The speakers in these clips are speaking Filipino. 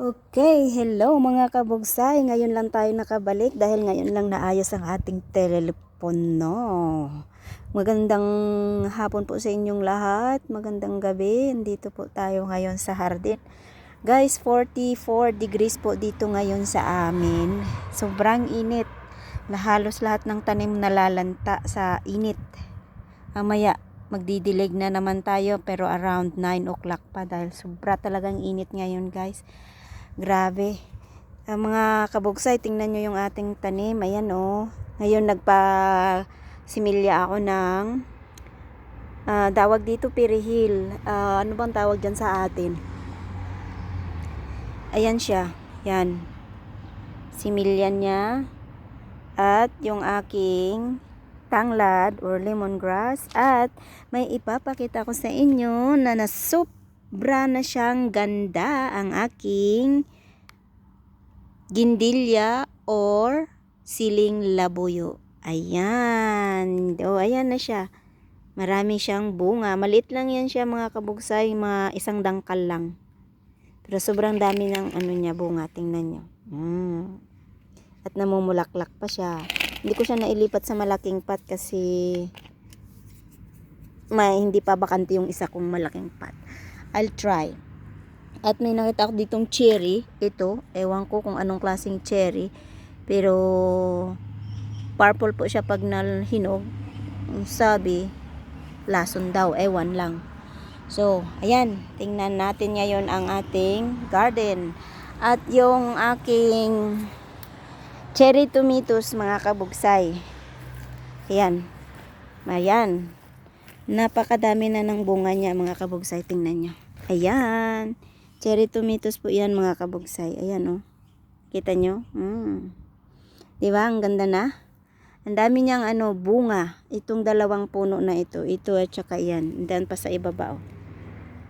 Okay, hello mga kabugsay. Ngayon lang tayo nakabalik dahil ngayon lang naayos ang ating telepono. Magandang hapon po sa inyong lahat. Magandang gabi. Dito po tayo ngayon sa hardin. Guys, 44 degrees po dito ngayon sa amin. Sobrang init. Halos lahat ng tanim nalalanta sa init. Mamaya, magdidilig na naman tayo pero around 9 o'clock pa dahil sobra talagang init ngayon guys. Grabe. Ang mga kabugsay, tingnan nyo yung ating tanim. Ayan o. Oh. Ngayon nagpa similya ako ng uh, tawag dito pirihil. Uh, ano bang tawag dyan sa atin? Ayan siya. Yan. Similya niya. At yung aking tanglad or lemongrass. At may ipapakita ko sa inyo na nasup sobra na siyang ganda ang aking gindilya or siling labuyo. Ayan. O, ayan na siya. Marami siyang bunga. Maliit lang yan siya mga kabugsay. Mga isang dangkal lang. Pero sobrang dami ng ano niya bunga. Tingnan nyo. Mm. At namumulaklak pa siya. Hindi ko siya nailipat sa malaking pot kasi may hindi pa bakante yung isa kong malaking pot. I'll try. At may nakita ako ditong cherry. Ito, ewan ko kung anong klaseng cherry. Pero, purple po siya pag nalhinog. Sabi, lason daw. Ewan lang. So, ayan. Tingnan natin ngayon ang ating garden. At yung aking cherry tomatoes, mga kabugsay. Ayan. Ayan. Napakadami na ng bunga niya mga kabugsay. Tingnan nyo. Ayan. Cherry tomatoes po yan mga kabugsay. Ayan o. Oh. Kita nyo? Mm. Diba? Ang ganda na. Ang dami niyang ano, bunga. Itong dalawang puno na ito. Ito at saka yan. Dan pa sa ibaba o. Oh.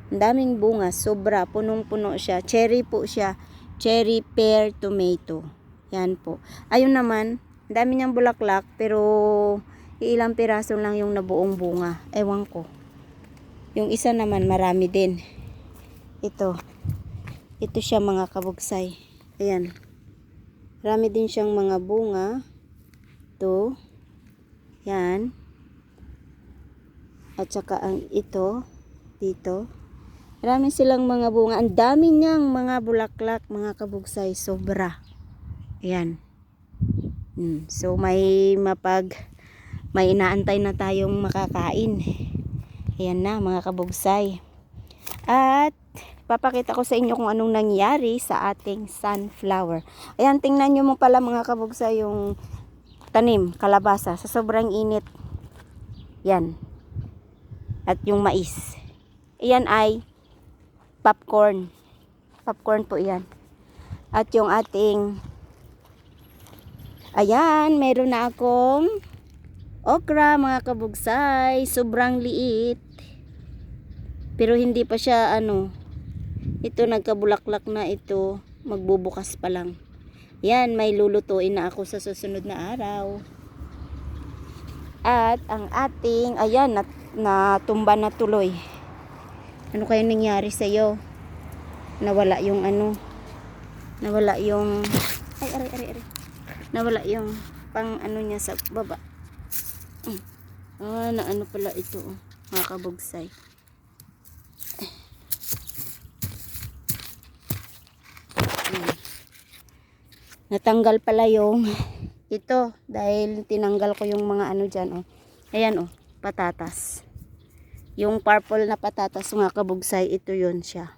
Ang daming bunga. Sobra. Punong-puno siya. Cherry po siya. Cherry pear tomato. Yan po. Ayun naman. Ang dami niyang bulaklak. Pero ilang piraso lang yung nabuong bunga. Ewan ko. Yung isa naman marami din. Ito. Ito siya mga kabugsay. Ayan. Marami din siyang mga bunga. Ito. Yan. At saka ang ito. Dito. Marami silang mga bunga. Ang dami niyang mga bulaklak, mga kabugsay. Sobra. Ayan. Hmm. So, may mapag may inaantay na tayong makakain. Ayan na mga kabugsay. At papakita ko sa inyo kung anong nangyari sa ating sunflower. Ayan, tingnan nyo mo pala mga kabugsay yung tanim, kalabasa, sa sobrang init. Yan. At yung mais. Ayan ay popcorn. Popcorn po yan. At yung ating Ayan, meron na akong okra mga kabugsay sobrang liit. Pero hindi pa siya ano ito nagkabulaklak na ito magbubukas pa lang. Yan may lulutuin na ako sa susunod na araw. At ang ating ayan nat, natumba na tuloy. Ano kaya nangyari sa iyo nawala yung ano? Nawala yung ay aray aray aray. Nawala yung pang ano niya sa baba Ah, na ano pala ito, oh. mga kabugsay. Hmm. Natanggal pala yung ito dahil tinanggal ko yung mga ano dyan, oh. Ayan, oh, patatas. Yung purple na patatas, mga kabugsay, ito yun siya.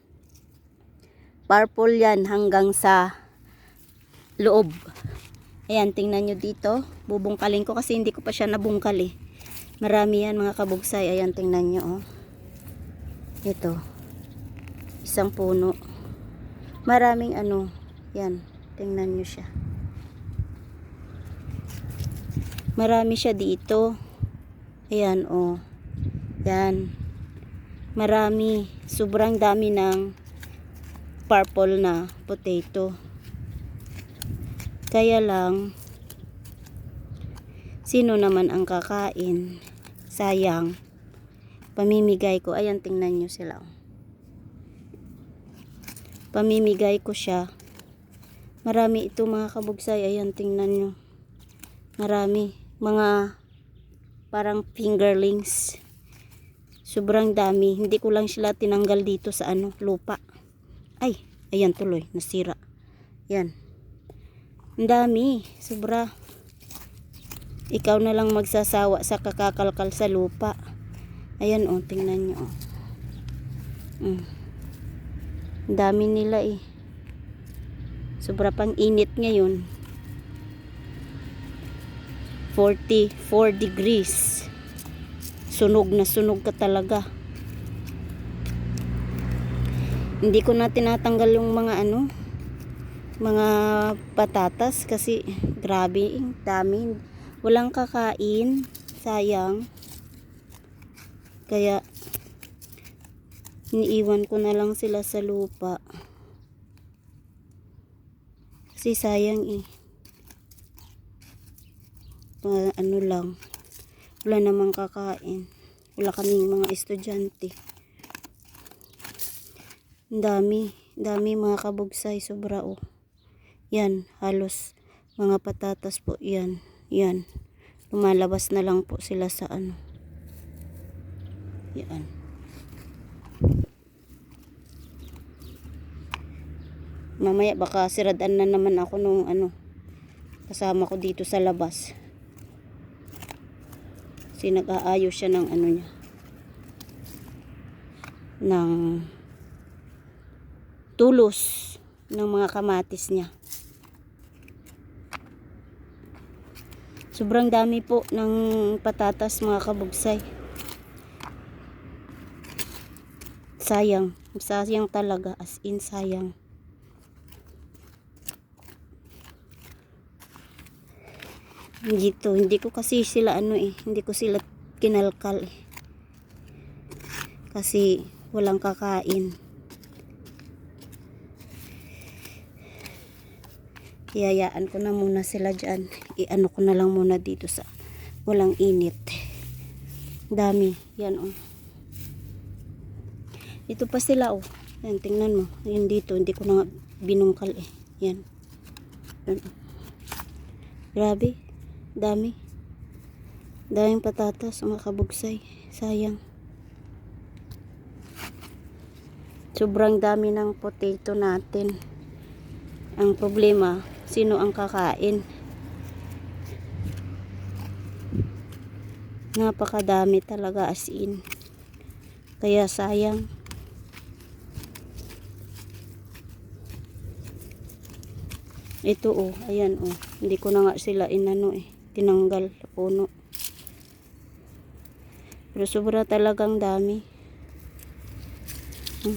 Purple yan hanggang sa loob. Ayan, tingnan nyo dito. Bubungkalin ko kasi hindi ko pa siya nabungkal eh. Marami yan mga kabugsay. Ayan, tingnan nyo oh. Ito. Isang puno. Maraming ano. Yan, tingnan nyo siya. Marami siya dito. Ayan oh. Yan. Marami. Sobrang dami ng purple na potato. Kaya lang, sino naman ang kakain? Sayang. Pamimigay ko. Ayan, tingnan nyo sila. Pamimigay ko siya. Marami ito mga kabugsay. Ayan, tingnan nyo. Marami. Mga parang fingerlings. Sobrang dami. Hindi ko lang sila tinanggal dito sa ano, lupa. Ay, ayan tuloy. Nasira. Yan. Ang dami. Sobra. Ikaw na lang magsasawa sa kakakalkal sa lupa. Ayan oh, tingnan nyo. Oh. Mm. Dami nila eh. Sobra pang init ngayon. 44 degrees. Sunog na sunog ka talaga. Hindi ko na tinatanggal yung mga ano, mga patatas kasi grabe, dami. Walang kakain, sayang. Kaya iniiwan ko na lang sila sa lupa. Kasi sayang eh. Mga ano lang. Wala namang kakain. Wala kaming mga estudyante. Dami. Dami mga kabugsay. Sobra oh. Yan. Halos mga patatas po. Yan. Yan. Lumalabas na lang po sila sa ano. Yan. Mamaya baka siradan na naman ako nung ano kasama ko dito sa labas. Kasi nag-aayos siya ng ano niya. Ng tulos ng mga kamatis niya. Sobrang dami po ng patatas mga kabugsay. Sayang. Sayang talaga. As in sayang. Dito. Hindi ko kasi sila ano eh. Hindi ko sila kinalkal eh. Kasi walang kakain. Iyayaan ko na muna sila dyan. I-ano ko na lang muna dito sa walang init. Dami. Yan oh. Ito pa sila oh. Yan, tingnan mo. Yan dito. Hindi ko na nga binungkal eh. Yan. Yan oh. Grabe. Dami. Daming patatas. Mga kabugsay. Sayang. Sobrang dami ng potato natin. Ang problema, sino ang kakain? Napakadami talaga as in. Kaya sayang. Ito oh, ayan oh. Hindi ko na nga sila inano eh. Tinanggal puno. Pero sobra talagang dami. Hmm.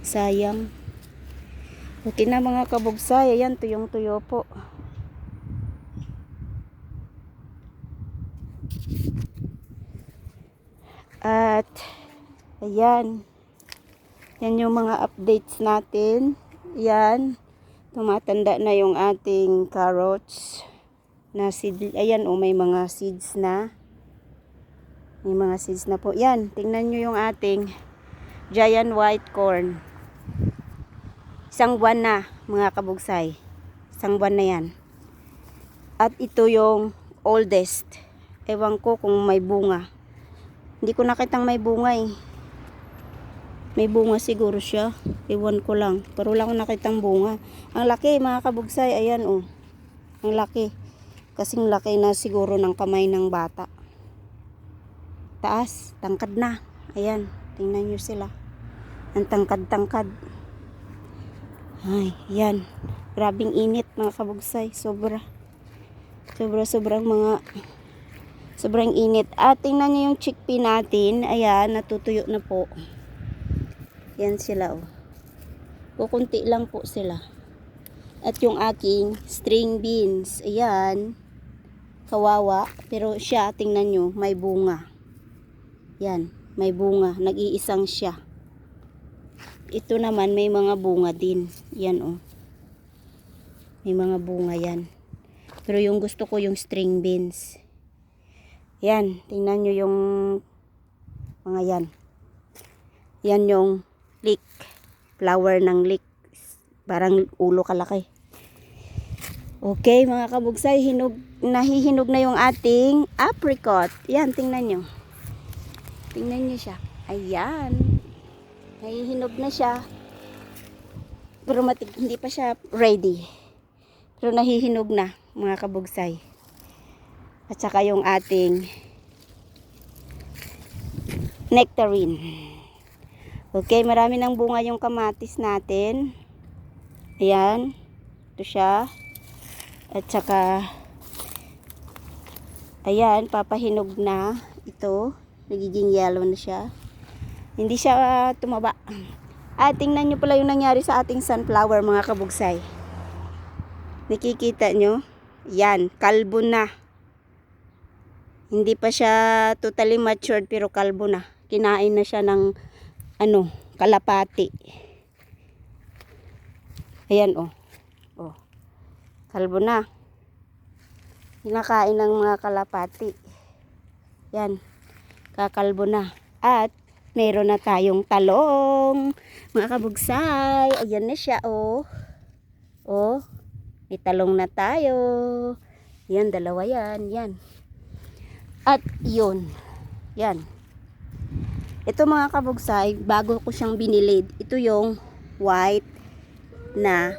Sayang. Okay na mga kabugsay. Ayan, tuyong tuyo po. At, ayan. Yan yung mga updates natin. Yan. Tumatanda na yung ating carrots. Na seed. Ayan, oh, may mga seeds na. May mga seeds na po. Yan, tingnan nyo yung ating giant white corn. Isang buwan na, mga kabugsay. Isang buwan na yan. At ito yung oldest. Ewan ko kung may bunga. Hindi ko nakitang may bunga eh. May bunga siguro siya. Ewan ko lang. Pero wala ko nakitang bunga. Ang laki mga kabugsay. Ayan oh. Ang laki. Kasing laki na siguro ng kamay ng bata. Taas. Tangkad na. Ayan. Tingnan nyo sila. Ang tangkad-tangkad. Ay, yan. Grabing init mga kabugsay. Sobra. Sobra-sobrang mga sobrang init. At tingnan nyo yung chickpea natin. Ayan, natutuyo na po. Yan sila oh. Kukunti lang po sila. At yung aking string beans. Ayan. Kawawa. Pero siya, tingnan nyo, may bunga. Yan. May bunga. Nag-iisang siya. Ito naman may mga bunga din. Yan oh. May mga bunga yan. Pero yung gusto ko yung string beans. Yan. Tingnan nyo yung mga yan. Yan yung leek. Flower ng leek. Parang ulo kalaki. Okay, mga kabugsay, hinog, nahihinog na yung ating apricot. Yan, tingnan nyo. Tingnan nyo siya. Ayan. Nahihinog na siya. Pero matig, hindi pa siya ready. Pero nahihinog na, mga kabugsay. At saka yung ating nectarine. Okay, marami ng bunga yung kamatis natin. Ayan. Ito siya. At saka, ayan, papahinog na. Ito, nagiging yellow na siya. Hindi siya ah, tumaba. At tingnan nyo pala yung nangyari sa ating sunflower, mga kabugsay. Nakikita nyo? Yan, kalbo na. Hindi pa siya totally matured pero kalbo na. Kinain na siya ng ano, kalapati. Ayan oh. Oh. Kalbo na. Kinakain ng mga kalapati. Yan. Kakalbo na. At meron na tayong talong. Mga kabugsay. Ayan na siya oh. Oh. May talong na tayo. Yan, dalawa yan. Yan. At yun. Yan. Ito mga kabugsay, bago ko siyang binili, ito yung white na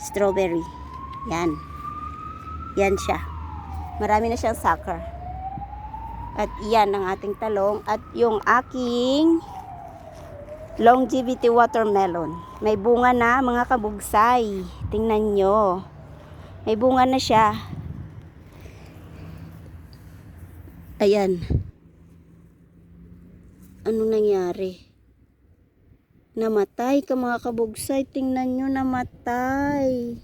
strawberry. Yan. Yan siya. Marami na siyang sucker. At yan ang ating talong. At yung aking longevity watermelon. May bunga na mga kabugsay. Tingnan nyo. May bunga na siya. Ayan. Ano nangyari? Namatay ka mga kabugsay. Tingnan nyo, namatay.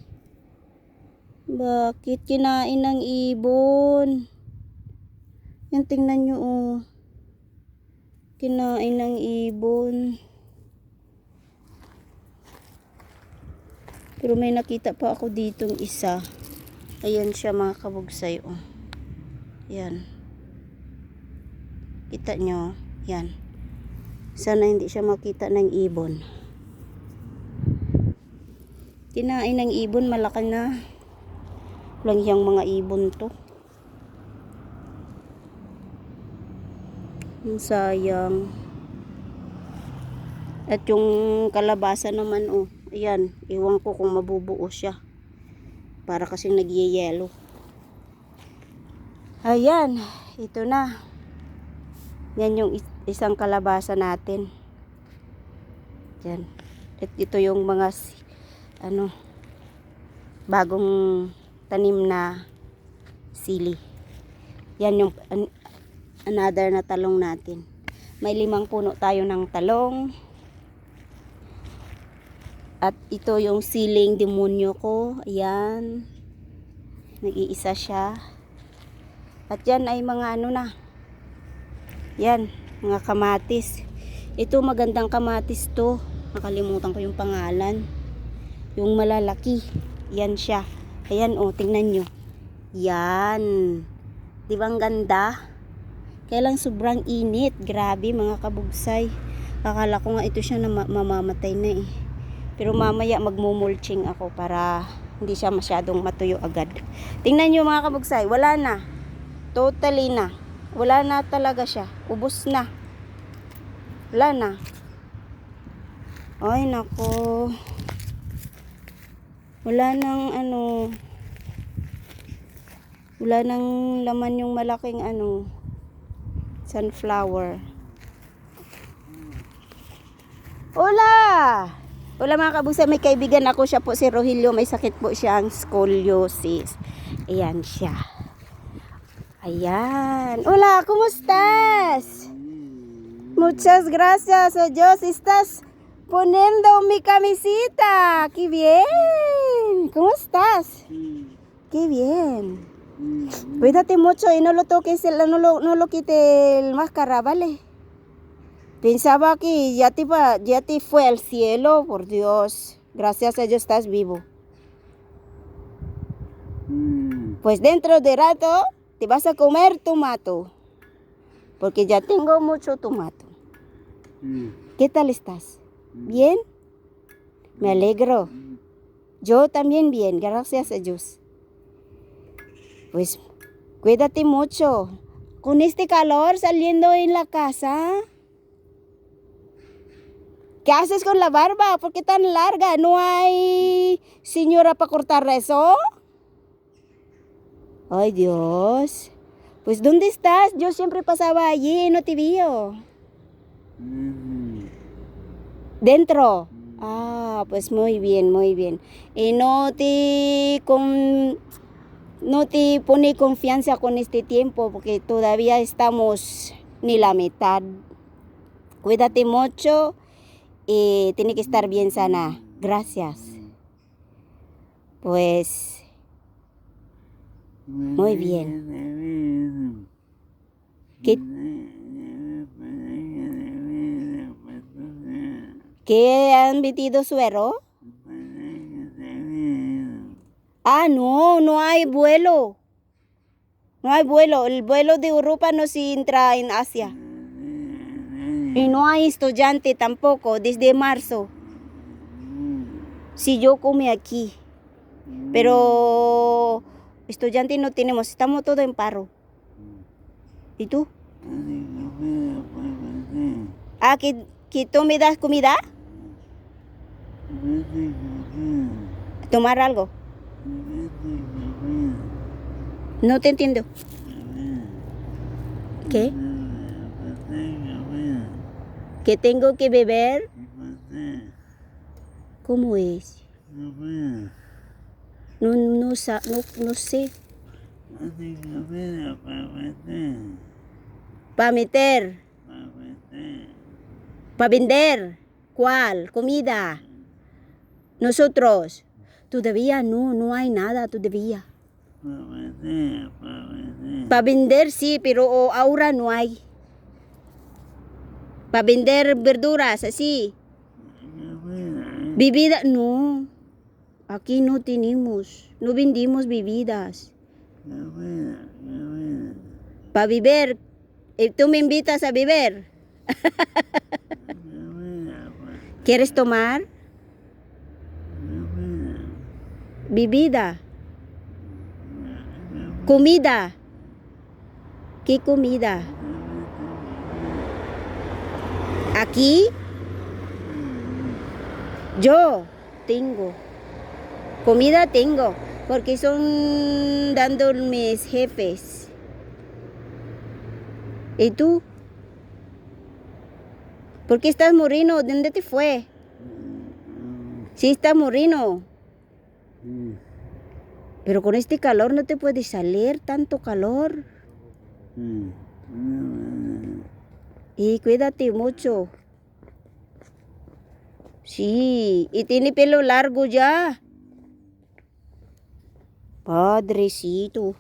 Bakit kinain ng ibon? Yan, tingnan nyo, oh. Kinain ng ibon. Pero may nakita pa ako ditong isa. Ayan siya mga kabugsay, oh. Yan. Kita nyo, yan. Sana hindi siya makita ng ibon. Kinain ng ibon, malaki na. Lang yung mga ibon to. Ang sayang. At yung kalabasa naman, oh. Ayan, iwan ko kung mabubuo siya. Para kasing nagyayelo. Ayan, ito na. Yan yung is- isang kalabasa natin. Yan. At ito yung mga ano bagong tanim na sili. Yan yung another na talong natin. May limang puno tayo ng talong. At ito yung siling demonyo ko. Ayan. Nag-iisa siya. At yan ay mga ano na. Yan, mga kamatis. Ito magandang kamatis to. Nakalimutan ko yung pangalan. Yung malalaki. Yan siya. Ayan oh, tingnan nyo. Yan. Di ba ang ganda? Kaya lang sobrang init. Grabe mga kabugsay. Akala ko nga ito siya na ma- mamamatay na eh. Pero mamaya magmumulching ako para hindi siya masyadong matuyo agad. Tingnan nyo mga kabugsay. Wala na. Totally na. Wala na talaga siya. Ubus na. Wala na. Ay, nako. Wala nang ano. Wala nang laman yung malaking ano. Sunflower. Hola! Hola mga kabusay, may kaibigan ako siya po si Rogelio. May sakit po siyang scoliosis. Ayan siya. Ayan. Hola, ¿cómo-estás? Muchas gracias a Dios. Estás poniendo mi camisita. ¡Qué bien! ¿Cómo estás? ¡Qué bien! Cuídate mucho y no lo toques, no lo, no lo quite el máscara, ¿vale? Pensaba que ya te, iba- ya te fue al cielo, por Dios. Gracias a Dios estás vivo. Pues dentro de rato te vas a comer tomato. Porque ya tengo mucho tomato. ¿Qué tal estás? ¿Bien? Me alegro. Yo también bien, gracias a Dios. Pues cuídate mucho. Con este calor saliendo en la casa. ¿Qué haces con la barba? ¿Por qué tan larga? ¿No hay señora para cortar eso? Ay, Dios. Pues, ¿dónde estás? Yo siempre pasaba allí y no te vio. Dentro. Ah, pues muy bien, muy bien. Y no te con no te pone confianza con este tiempo porque todavía estamos ni la mitad. Cuídate mucho y tiene que estar bien sana. Gracias. Pues muy bien. ¿Qué, qué han metido suero? Ah, no, no hay vuelo. No hay vuelo. El vuelo de Europa no se entra en Asia. Y no hay estudiante tampoco desde marzo. Si yo come aquí. Pero estudiante no tenemos. Estamos todos en paro. ¿Y tú? Ah, que, que tú me das comida. Tomar algo. No te entiendo. ¿Qué? ¿Que tengo que beber? ¿Cómo es? No, no, no, no sé. Para meter. Para vender. ¿Cuál? Comida. Nosotros. Todavía no, no hay nada todavía. Para vender sí, pero oh, ahora no hay. Para vender verduras así. Bebida, no. Aquí no tenemos. No vendimos bebidas. Para beber. eh, Tú me invitas a beber. ¿Quieres tomar? Bebida. Comida. ¿Qué comida? Aquí yo tengo. Comida tengo. Porque son dando mis jefes. ¿Y tú? ¿Por qué estás moreno? ¿De dónde te fue? Sí, está moreno. Pero con este calor no te puedes salir, tanto calor. Y cuídate mucho. Sí, y tiene pelo largo ya. Padrecito.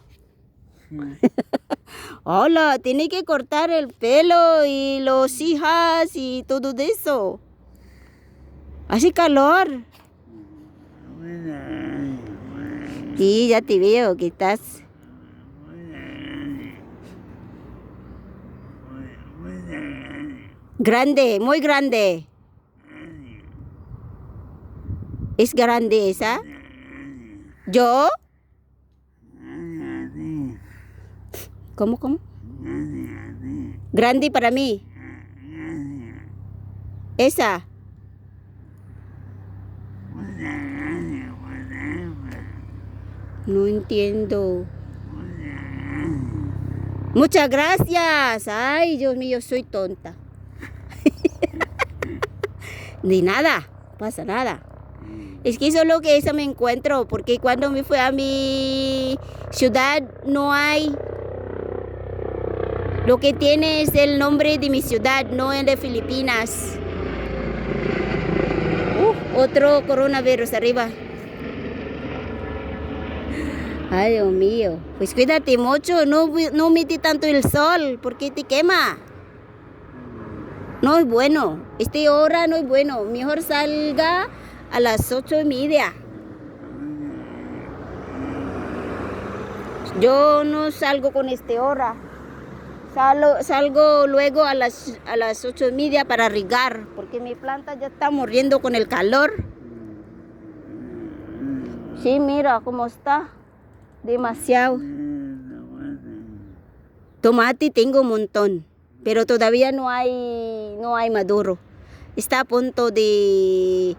Hola, tiene que cortar el pelo y los hijas y todo eso. Hace calor. Sí, ya te veo que estás. Grande, muy grande. ¿Es grande esa? ¿Yo? ¿Cómo, cómo? Grande para mí. Esa. No entiendo. Muchas gracias. Ay, Dios mío, soy tonta. Ni nada, pasa nada. Es que solo que eso me encuentro, porque cuando me fui a mi ciudad no hay. Lo que tiene es el nombre de mi ciudad, no el de Filipinas. Otro coronavirus arriba. Ay, Dios mío. Pues cuídate mucho, no, no tanto el sol, porque te quema. No es bueno. Este hora no es bueno. Mejor salga a las ocho y media. Yo no salgo con este hora. Salgo, salgo luego a las, a las ocho y media para regar, porque mi planta ya está muriendo con el calor. Sí, mira, kumusta? Demasiado. Tomate tengo un montón, pero todavía no hay, no hay maduro. Está a punto de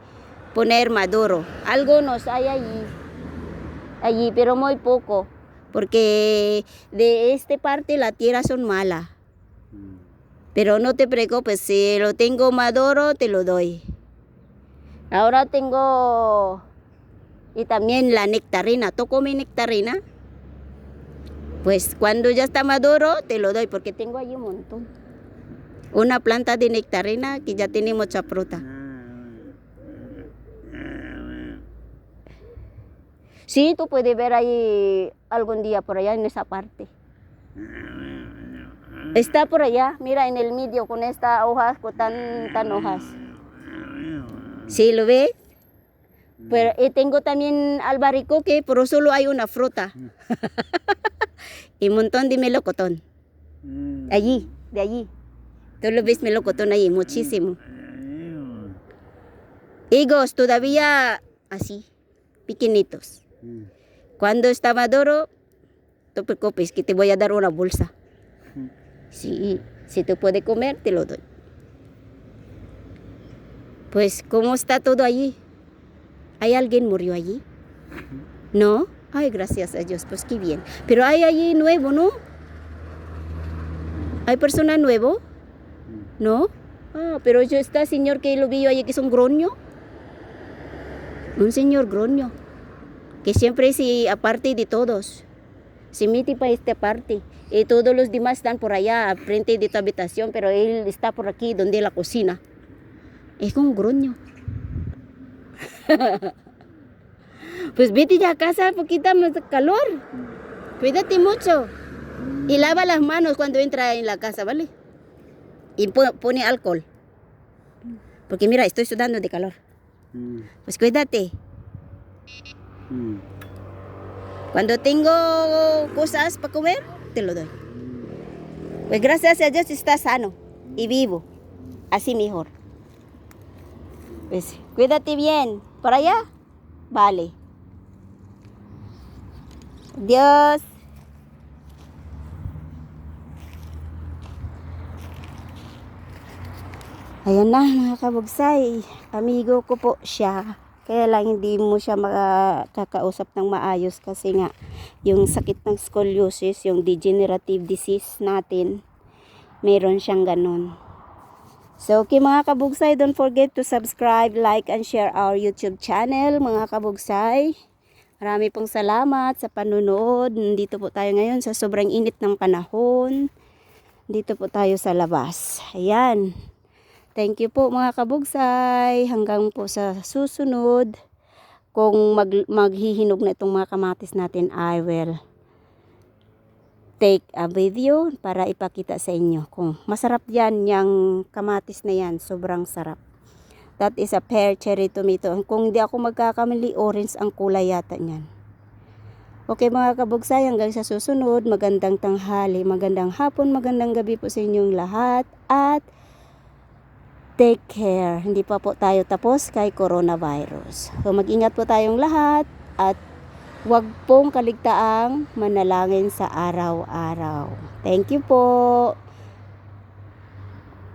poner maduro. Algunos hay allí, allí, pero muy poco, porque de esta parte la tierra son mala. Pero no te preocupes, si lo tengo maduro, te lo doy. Ahora tengo y también la nectarina. ¿Toco mi nectarina? Pues cuando ya está maduro, te lo doy porque tengo ahí un montón. Una planta de nectarina que ya tiene mucha fruta. Sí, tú puedes ver ahí algún día por allá en esa parte. Está por allá, mira en el medio con estas hojas, con tan hojas. ¿Sí lo ves? Pero eh, tengo también albaricoque, pero solo hay una fruta. y un montón de melocotón. Allí, de allí. Tú lo ves melocotón ahí, muchísimo. Higos todavía así, pequeñitos. Cuando está maduro, no te preocupes que te voy a dar una bolsa. Sí, si tú puedes comer, te lo doy. Pues, ¿cómo está todo allí? ¿Hay alguien murió allí? ¿No? Ay, gracias a Dios, pues qué bien. Pero hay allí nuevo, ¿no? ¿Hay persona nuevo? ¿No? Ah, pero yo está señor que lo vi yo allí que es un groño. Un señor groño. Que siempre se aparte de todos. Se mete para esta parte. Y todos los demás están por allá, frente de tu habitación, pero él está por aquí, donde la cocina. Es un groño. pues vete ya a casa, poquita más calor. Cuídate mucho. Y lava las manos cuando entra en la casa, ¿vale? Y po- pone alcohol. Porque mira, estoy sudando de calor. Pues cuídate. Cuando tengo cosas para comer, te lo doy. Pues gracias a Dios está sano y vivo. Así mejor. Pues cuídate bien. ¿Por allá? Vale. Dios. Ayan na mga kabugsay. Amigo ko po siya. Kaya lang hindi mo siya makakausap ng maayos kasi nga yung sakit ng scoliosis, yung degenerative disease natin, meron siyang ganun. So, okay mga kabugsay, don't forget to subscribe, like, and share our YouTube channel, mga kabugsay. Marami pong salamat sa panunood. Nandito po tayo ngayon sa sobrang init ng panahon. Dito po tayo sa labas. Ayan. Thank you po mga kabugsay. Hanggang po sa susunod. Kung mag, maghihinog na itong mga kamatis natin, I will take a video para ipakita sa inyo kung masarap yan yung kamatis na yan sobrang sarap. That is a pear cherry tomato. Kung hindi ako magkakamali orange ang kulay yata niyan. Okay mga kabugsay hanggang sa susunod. Magandang tanghali magandang hapon magandang gabi po sa inyong lahat. At take care. Hindi pa po tayo tapos kay coronavirus. So mag-ingat po tayong lahat at Huwag pong kaligtaang manalangin sa araw-araw. Thank you po.